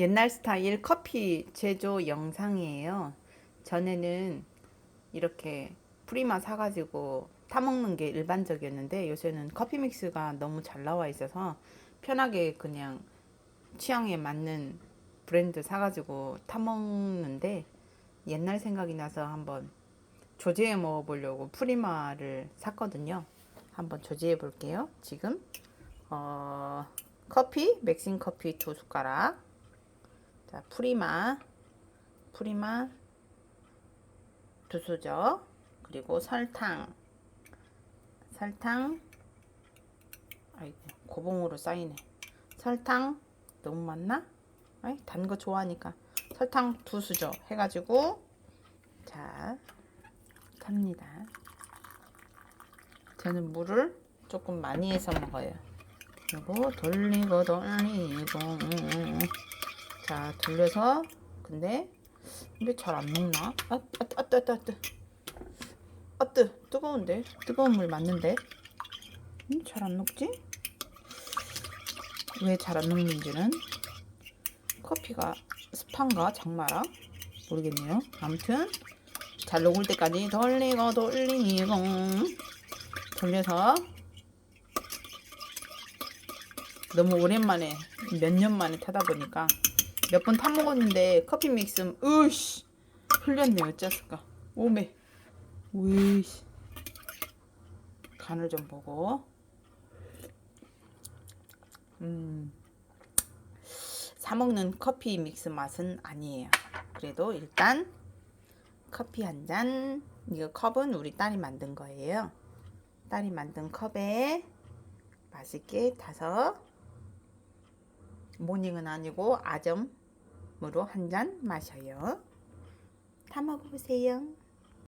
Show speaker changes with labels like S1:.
S1: 옛날 스타일 커피 제조 영상이에요. 전에는 이렇게 프리마 사가지고 타먹는 게 일반적이었는데 요새는 커피 믹스가 너무 잘 나와 있어서 편하게 그냥 취향에 맞는 브랜드 사가지고 타먹는데 옛날 생각이 나서 한번 조제해 먹어보려고 프리마를 샀거든요. 한번 조제해 볼게요. 지금 어, 커피 맥심 커피 두 숟가락 자 프리마. 프리마. 두 수저. 그리고 설탕. 설탕. 아이고 고봉으로 쌓이네. 설탕. 너무 많나? 아이 단 거 좋아하니까. 설탕 두 수저 해가지고. 자 탑니다. 저는 물을 조금 많이 해서 먹어요. 그리고 돌리고 돌리고 자 돌려서 근데 근데 잘 안 녹나? 아, 아, 아, 뜨, 뜨, 뜨. 아, 뜨, 뜨거운데? 뜨거운 물 맞는데? 음, 잘 안 녹지? 왜 잘 안 녹는지는 커피가 습한가 장마라 모르겠네요. 아무튼 잘 녹을 때까지 돌리고 돌리고 돌려서 너무 오랜만에 몇 년 만에 타다 보니까 몇 번 타 먹었는데 커피 믹스 으씨 흘렸네 어쩌을까 오메. 으이씨. 간을 좀 보고. 음. 사먹는 커피 믹스 맛은 아니에요. 그래도 일단 커피 한 잔. 이거 컵은 우리 딸이 만든 거예요. 딸이 만든 컵에 맛있게 타서 모닝은 아니고 아점 으로 한 잔 마셔요. 다 먹어보세요.